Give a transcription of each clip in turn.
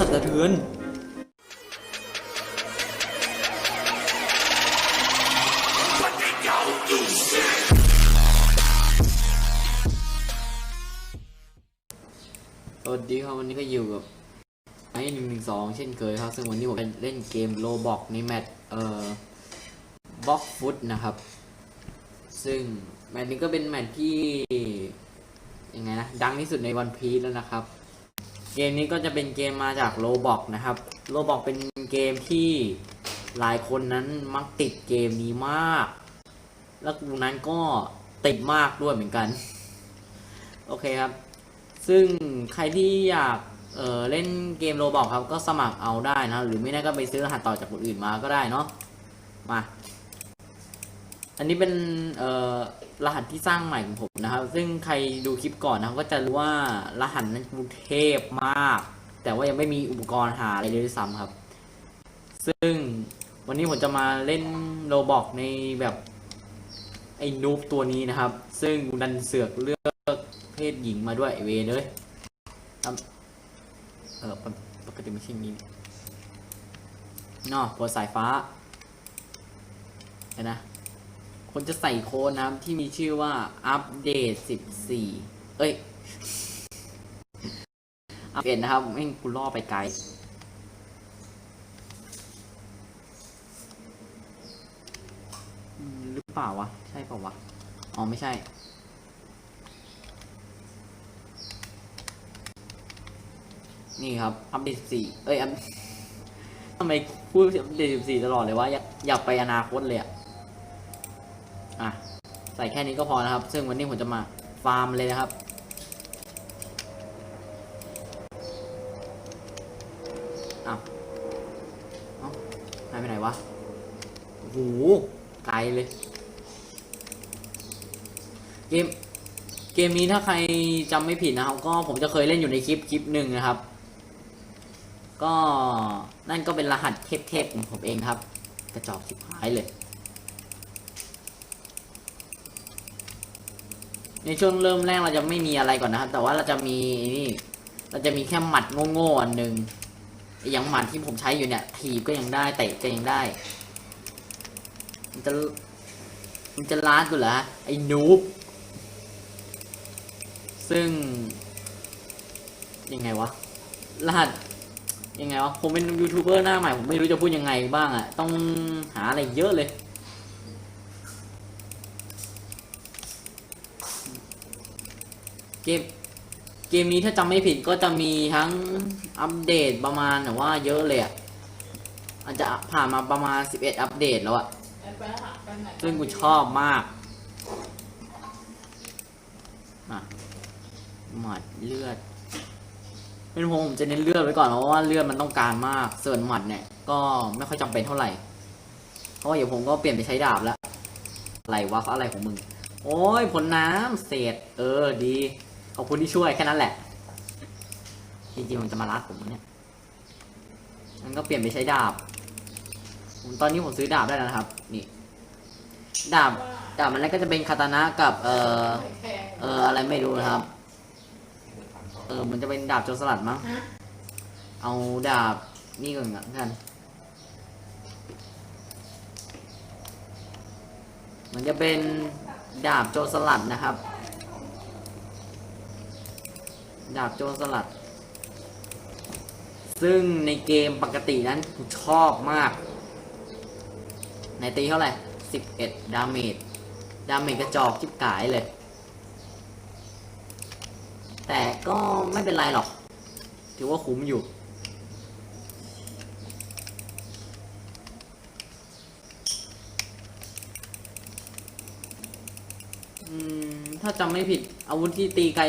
สั่นสะเทือนสวัสดีครับวันนี้ก็อยู่กับไอ้หนึ่งหนึ่งสองเช่นเคยครับ ซึ่งวันนี้ผมจะเล่นเกมโลบอกในแมตช์เอ่อบล็อกฟุตนะครับ ซึ่งแมตช์นี้ก็เป็นแมตช์ที่ยังไงนะดังที่สุดในวันพีแล้วนะครับ เกมนี้ก็จะเป็นเกมมาจากโลบอกนะครับโลบอกเป็นเกมที่หลายคนนั้นมักติดเกมนี้มาก แล้วกูนั้นก็ติดมากด้วยเหมือนกัน โอเคครับ ซึ่งใครที่อยากเออเล่นเกมโรบอกครับก็สมัครเอาได้นะ หรือไม่ได้ก็ไปซื้อรหัสต่อจากคนอื่นมาก็ได้เนาะ มา อันนี้เป็นเอ่อ รหัสที่สร้างใหม่ของผมนะครับ ซึ่งใครดูคลิปก่อนนะก็จะรู้ว่ารหัสนั้นกรุงเทพมาก แต่ว่ายังไม่มีอุปกรณ์หาอะไรเลยด้วยซ้ำครับ ซึ่งวันนี้ผมจะมาเล่นโรบอกในแบบไอ้นูบตัวนี้นะครับ ซึ่งดันเสือกเลือกเพศหญิงมาด้วยเวเลยครับเออปกปกติไม่ใช่นี้นาะตัวสายฟ้าเห็นนะ คนจะใส่โค้ดนะครับที่มีชื่อว่าอัปเดต14 เอ้ยอัปเดตนะครับแม่งกูล่อไปไกลหรือเปล่าวะ ใช่เปล่าวะ อ๋อ ไม่ใช่นี่ครับ อัปเดต14 เอ้ยทำไมพูดอัปเดต14 ตลอดเลยวะ อยากอยากไปอนาคตเลยอะ อะใส่แค่นี้ก็พอนะครับ ซึ่งวันนี้ผมจะมาฟาร์มเลยนะครับอ้าวเอ้าหายไปไหนวะโอ้โหไกลเลย เกม เกมนี้ถ้าใครจำไม่ผิดนะครับ ก็ผมจะเคยเล่นอยู่ในคลิปคลิปหนึ่งนะครับ ก็นั่นก็เป็นรหัสเทพๆของผมเองครับ กระจอกชิบหายเลย ในช่วงเริ่มแรกเราจะไม่มีอะไรก่อนนะครับ แต่ว่าเราจะมีนี่เราจะมีแค่หมัดโง่ๆอันหนึ่งไอ้ย่างหมัดที่ผมใช้อยู่เนี่ย ถีบก็ยังได้เตะก็ยังได้ มันจะมันจะล้านกูเหรอไอ้นูบซึ่ง ยังไงวะรหัสยังไงวะผมเป็นยูทูบเบอร์หน้าใหม่ผมไม่รู้จะพูดยังไงบ้างอะต้องหาอะไรเยอะเลย เกมเกมนี้ถ้าจำไม่ผิดก็จะมีทั้งอัปเดตประมาณแต่ว่าเยอะเลยอะอาจจะผ่านมาประมาณ 11 อัปเดตแล้วอะซึ่งกูชอบมากหมัดเลือด เป็นผมผมจะเน้นเลือดไว้ก่อนเพราะว่าเลือดมันต้องการมาก ส่วนหมัดเนี่ยก็ไม่ค่อยจำเป็นเท่าไหร่ เพราะว่าเดี๋ยวผมก็เปลี่ยนไปใช้ดาบแล้ว อะไรวะเขาอะไรของมึง โอ้ยผลน้ำเศษ เออดี ขอบคุณที่ช่วยแค่นั้นแหละ จริงๆมันจะมารัดผมเนี่ยมันก็เปลี่ยนไปใช้ดาบผมตอนนี้ผมซื้อดาบได้แล้วนะครับ นี่ ดาบ ดาบมันแรกก็จะเป็นคาตานะกับ เอ่อ เอ่ออะไรไม่รู้นะครับ เออมันจะเป็นดาบโจรสลัดมั้ง เอาดาบนี่ก่อนละกัน มันจะเป็นดาบโจรสลัดนะครับ ดาบโจรสลัด ซึ่งในเกมปกตินั้นชอบมาก ในตีเท่าไหร่ 11 ดาเมจ ดาเมจกระจอกจิบกายเลย แต่ก็ไม่เป็นไรหรอก ถือว่าคุ้มอยู่อืมถ้าจำไม่ผิดอาวุธที่ตีไกล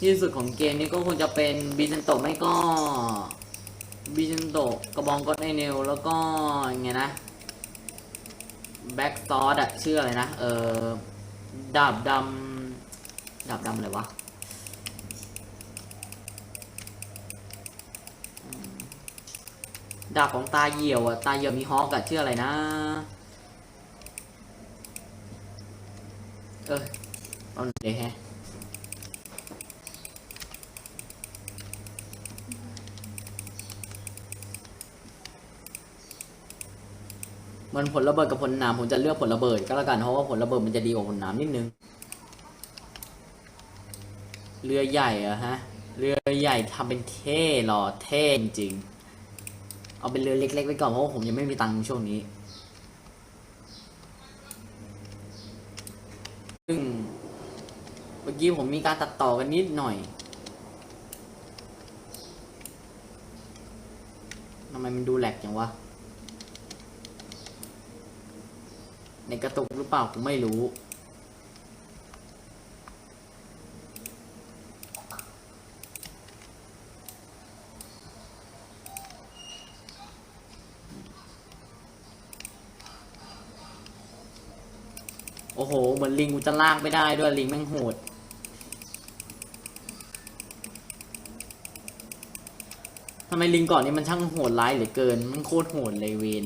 ที่สุดของเกมนี้ก็คงจะเป็นบิเซนโตไม่ก็บิเซนโตกระบองก็ไอเนลแล้วก็ยังไงนะแบ็กซอดอะชื่ออะไรนะ เออดาบดำดาบดำอะไรวะดาบของตาเหี่ยวอะตาเหี่ยวมีฮอกอะชื่ออะไรนะ เออเอาหน่อยดิแฮะ มันผลระเบิดกับผลน้ำผมจะเลือกผลระเบิดก็แล้วกันเพราะว่าผลระเบิดมันจะดีกว่าผลน้ำนิดนึง เรือใหญ่อะฮะ เรือใหญ่ทำเป็นเท่หล่อเท่จริง เอาเป็นเรือเล็กๆไว้ก่อนเพราะว่าผมยังไม่มีตังค์ช่วงนี้ซึ่งเมื่อกี้ผมมีการตัดต่อกันนิดหน่อยทำไมมันดูแหลกจังวะ ในกระตุกหรือเปล่าผมไม่รู้ โอ้โห เหมือนลิงกูจะลากไม่ได้ด้วยลิงแม่งโหดทำไมลิงก่อนนี้มันช่างโหดร้ายเหลือเกิน มันโคตรโหดเลยเวน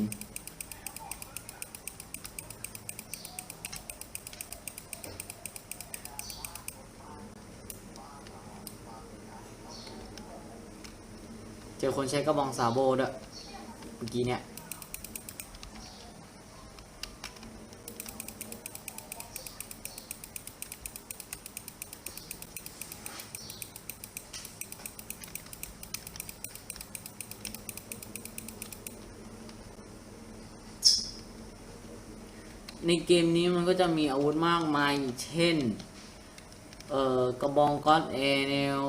อคนใช้กระบองซาโบด้วยเมื่อกี้เนี่ยในเกมนี้มันก็จะมีอาวุธมากมายเช่น เอ่อ กระบองก้อนเอเนล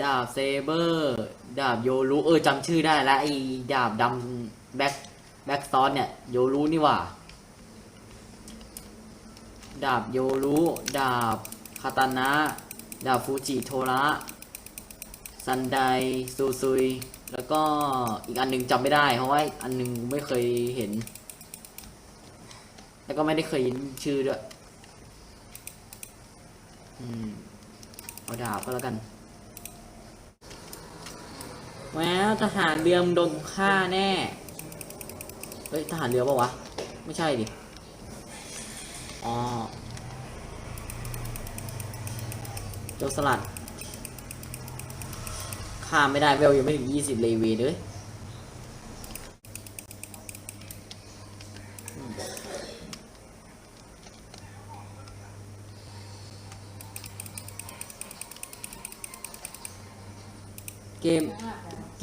ดาบเซเบอร์ ดาบโยรุเออจำชื่อได้แล้วไอ้ดาบดำแบ็คแบ็คซอนเนี่ยโยรุนี่หว่า ดาบโยรุดาบคาตานะ ดาบฟูจิโทระซันไดซูซุย แล้วก็อีกอันหนึงจำไม่ได้เพราะว่าอันหนึงไม่เคยเห็น แล้วก็ไม่ได้เคยยินชื่อด้วย อืม เอาดาบก็แล้วกัน แว้ทหารเรือมโดนฆ่าแน่ เฮ้ยทหารเรือปะวะ ไม่ใช่ดิ อ๋อโจสลัดฆ่าไม่ได้เวลยังไม่ถึงยี่สิบเลเวเลยเกม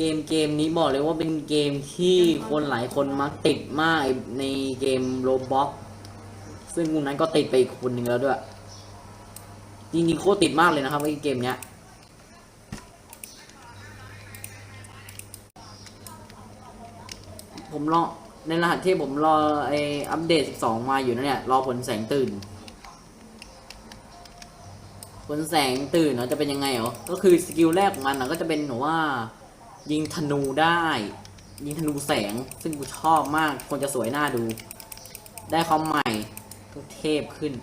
เกมเกมนี้บอกเลยว่าเป็นเกมที่คนหลายคนมักติดมากในเกมโรบ็อกซึ่งคนนั้นก็ติดไปอีกคนหนึ่งแล้วด้วย จริงๆโคตรติดมากเลยนะครับไอ้เกมเนี้ยผมรอในรหัสที่ผมรอไออัปเดต 12 มาอยู่นะเนี่ย รอผลแสงตื่น ผลแสงตื่นเนาะจะเป็นยังไงเหรอ ก็คือสกิลแรกของมันนะก็จะเป็นหนูว่า ยิงธนูได้ ยิงธนูแสง ซึ่งกูชอบมากควรจะสวยหน้าดู ได้คอมใหม่ก็เทพขึ้น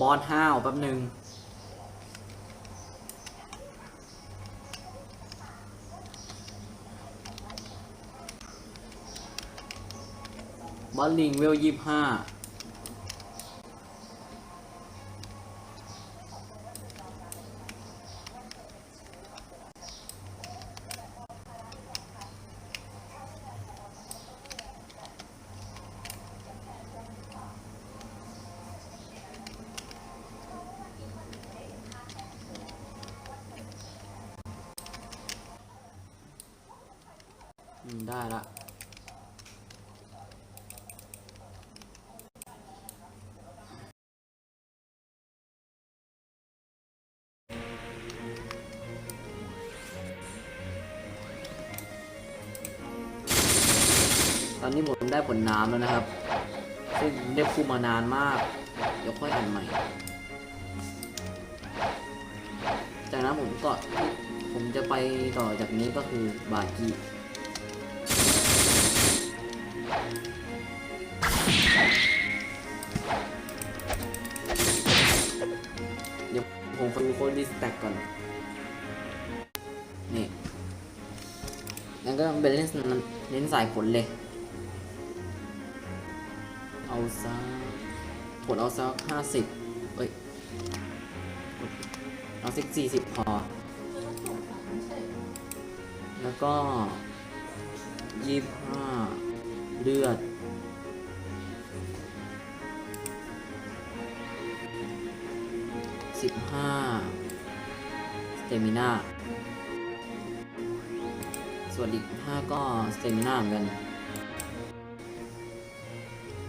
บอสห้าวแป๊บหนึ่งบอสลิงเวลยี่ห้า ได้ละตอนนี้ผมได้ผลน้ำแล้วนะครับ ซึ่งได้พูดมานานมาก เดี๋ยวค่อยอ่านใหม่ จากนั้นผมก็ผมจะไปต่อจากนี้ก็คือบากี เดี๋ยวผมไปดูโคดดิสแต็กก่อนก็เป็นเล่นเน้นสายผลเลย เอาสักผลเอาสักห้าสิบเอ้ย เอาสักสี่สิบพอ แล้วก็ยี่ห้า เลือด สิบห้าสเตมิน่าส่วนอีกห้าก็สเตมิน่าเหมือนกัน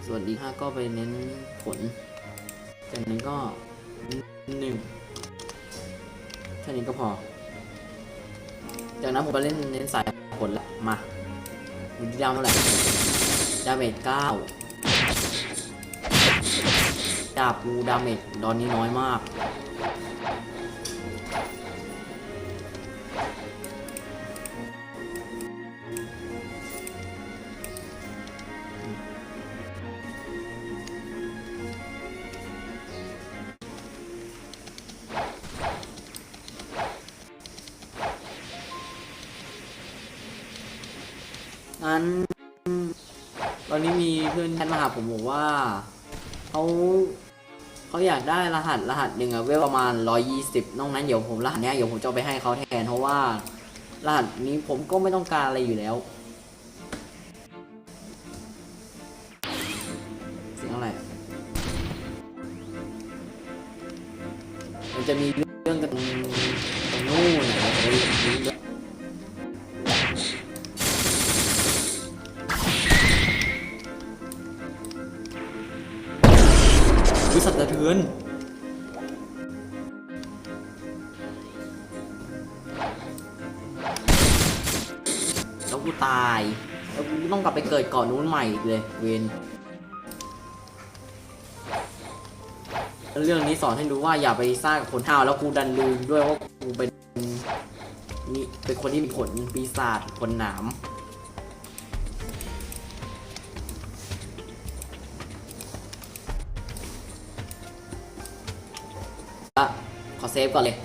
ส่วนอีกห้าก็ไปเน้นผล จากนั้นก็หนึ่งแค่นี้ก็พอ จากนั้นผมก็เล่นเน้นสายผลละมาดูดาวเท่าไหร่ ดาเมจเก้าดาบกูดาเมจตอนนี้น้อยมาก งั้น ตอนนี้มีเพื่อนแชทมาหาผมบอกว่าเขาเขาอยากได้รหัสรหัสหนึ่งอะเวลประมาณ 120นอกนั้นเดี๋ยวผมรหัสเนี้ยเดี๋ยวผมจะเอาไปให้เขาแทนเพราะว่า รหัสนี้ผมก็ไม่ต้องการอะไรอยู่แล้ว เสียงอะไร มันจะมี น แล้วกูตาย แล้วกูต้องกลับไปเกิดก่อนนู้นใหม่อีกเลย เวนเรื่องนี้สอนให้รู้ว่าอย่าไปสร้างคนห้าวแล้วกูดันลืมด้วยว่ากูเป็นนี่เป็นคนที่มีขนปีศาจขนหนาม เซฟก่อนเลย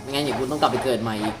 ไม่งั้นอย่างคุณต้องกลับไปเกิดใหม่อีก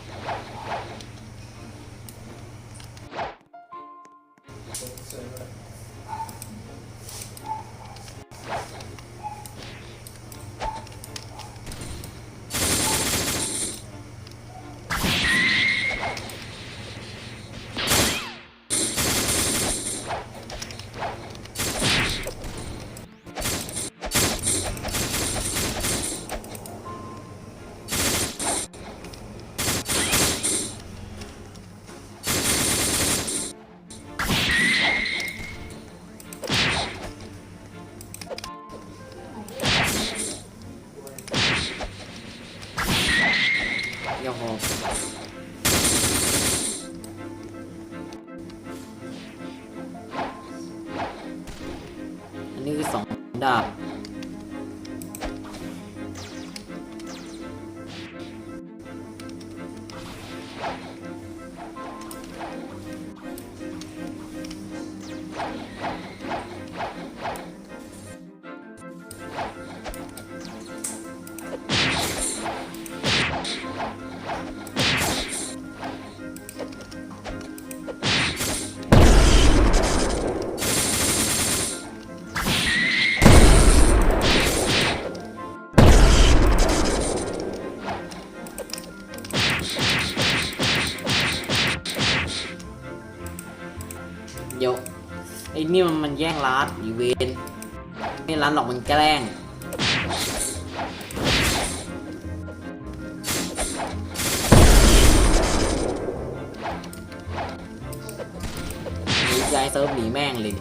นไม่ร้านหรอกมันแกล้งหนีใจเซิร์ฟหนีแม่งเลย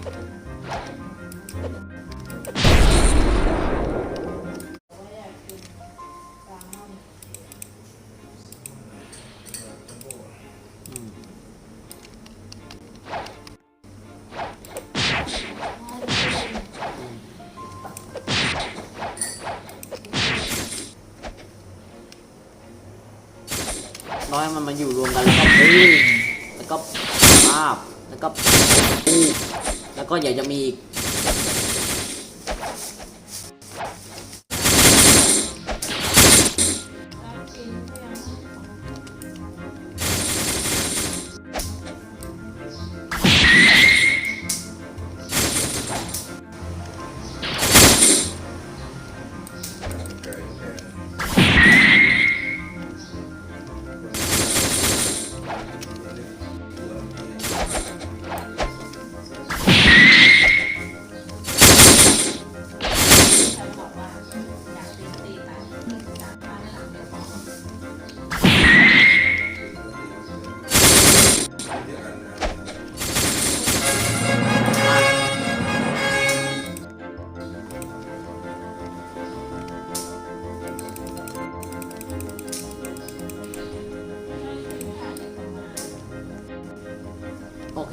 ร้อยมันมาอยู่รวมกันแล้วก็ปุ้งแล้วก็ภาพแล้วก็ปูแล้วก็อยากจะมีอีก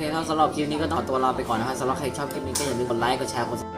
คถ้าสำหรับคลิปนี้ก็ต้องตัวลาไปก่อนนะครับสำหรับใครชอบคลิปนี้ก็อย่าลืมกดไลค์ กดแชร์ กด